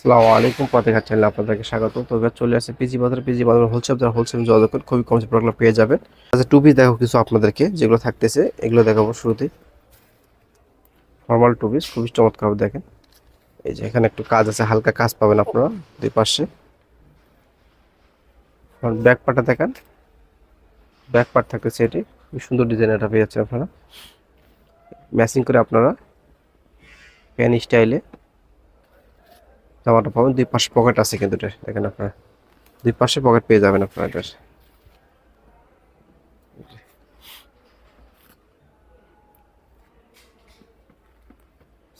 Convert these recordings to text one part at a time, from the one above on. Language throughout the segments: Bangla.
আসসালামু আলাইকুম পথে চ্যানেলে আপনাদেরকে স্বাগত। তো এবার চলে আসছে পিজি বাজার পিজি বাজার হোলসেল যারা হোলসেল যোগাযোগ করেন খুবই কম প্রোডাক্ট পেয়ে যাবেন। আচ্ছা টু পিস দেখো কিছু আপনাদেরকে, যেগুলো থাকতেছে, এগুলো দেখাবো শুরুতেই ফর্মাল টু পিস খুবই চমৎকার দেখেন। এই যে এখানে একটু কাজ আছে, হালকা কাজ পাবেন আপনারা দুই পাশে। ব্যাক পার্টটা দেখেন। ব্যাক পার্ট থাকতেছে এটি। খুবই সুন্দর ডিজাইন এটা পেয়ে যাচ্ছেন আপনারা। ম্যাচিং করে আপনারা। প্যান স্টাইলে জামাটা পাবেন। দুই পাশে পকেট আছে কিন্তু দেখেন আপনারা। দুই পাশে পকেট পেয়ে যাবেন আপনারা এটার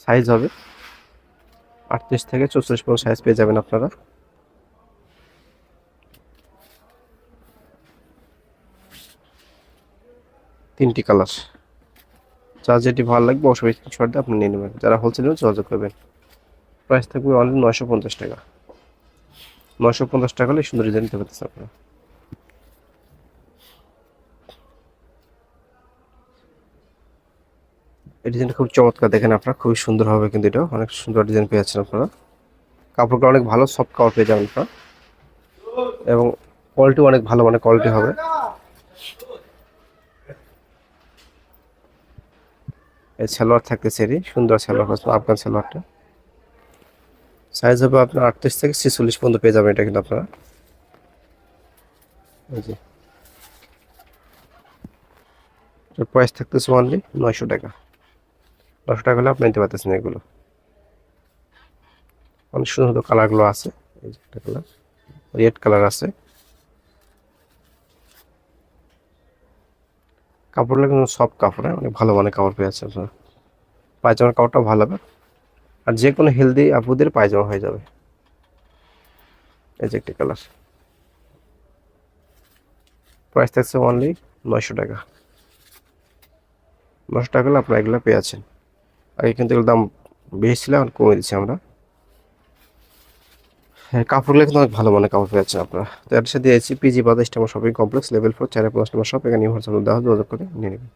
সাইজ হবে। আটত্রিশ থেকে চৌত্রিশ পর্যন্ত সাইজ পেয়ে যাবেন আপনারা। তিনটি কালার যার যেটি ভালো লাগবে, অবশ্যই আপনি নিয়ে নেবেন। যারা হোলসেল যোগাযোগ করবেন। প্রাইস থাকবে অনলি নয়শো পঞ্চাশ টাকা। নয়শো পঞ্চাশ টাকা হলে সুন্দর ডিজাইন নিতে পারতেছে আপনারা। এই ডিজাইনটা খুব চমৎকার, দেখেন আপনারা, খুবই সুন্দর হবে কিন্তু এটা। অনেক সুন্দর ডিজাইন পেয়ে যাচ্ছেন আপনারা। কাপড়গুলো অনেক ভালো সফট কাপড় পেয়ে যাবেন আপনারা। এবং কোয়ালিটি অনেক ভালো মানে কোয়ালিটি হবে। এই সালোয়ার থাকতেছে এরই, সুন্দর সালোয়ার আফগান সালোয়ারটা। সাইজ হবে আপনার আটত্রিশ থেকে ছেচল্লিশ পর্যন্ত পেয়ে যাবেন এটা কিন্তু আপনারা। যে। প্রাইস থাকতেছে অনলি নয়শো টাকা। নশো টাকা হলে আপনি নিতে পারতেছেন এগুলো। অনেক সুন্দর সুন্দর কালারগুলো আছে। এই যে একটা কালার রেড কালার আছে। কাপড়গুলো কিন্তু সব কাপড় হ্যাঁ? অনেক ভালো মানের কাপড় পেয়ে আছে আপনার। পায়জামার কাপড়টা ভালো হবে। আর যে কোনো হেলদি আপুদের পায়জামা হয়ে যাবে। এই যে একটি কালার প্রাইস থাকছে অনলি নয়শো টাকা। নশো টাকা হলে আপনারা এগুলো পেয়ে আছেন আগে কিন্তু এগুলোর দাম বেশি ছিল, এখন কমে দিচ্ছি আমরা। হ্যাঁ কাপড়গুলো কিন্তু অনেক ভালো মানের কাপড় পেয়ে যাচ্ছেন আপনারা। তো এর সাথে দিয়েছি পিজি বাজার ইস্টামা শপিং কমপ্লেক্স লেভেল ফোর চার পাঁচ নম্বর শপ এখানে হোয়াটসঅ্যাপ দেওয়া যোগাযোগ করে নিয়ে নেবেন।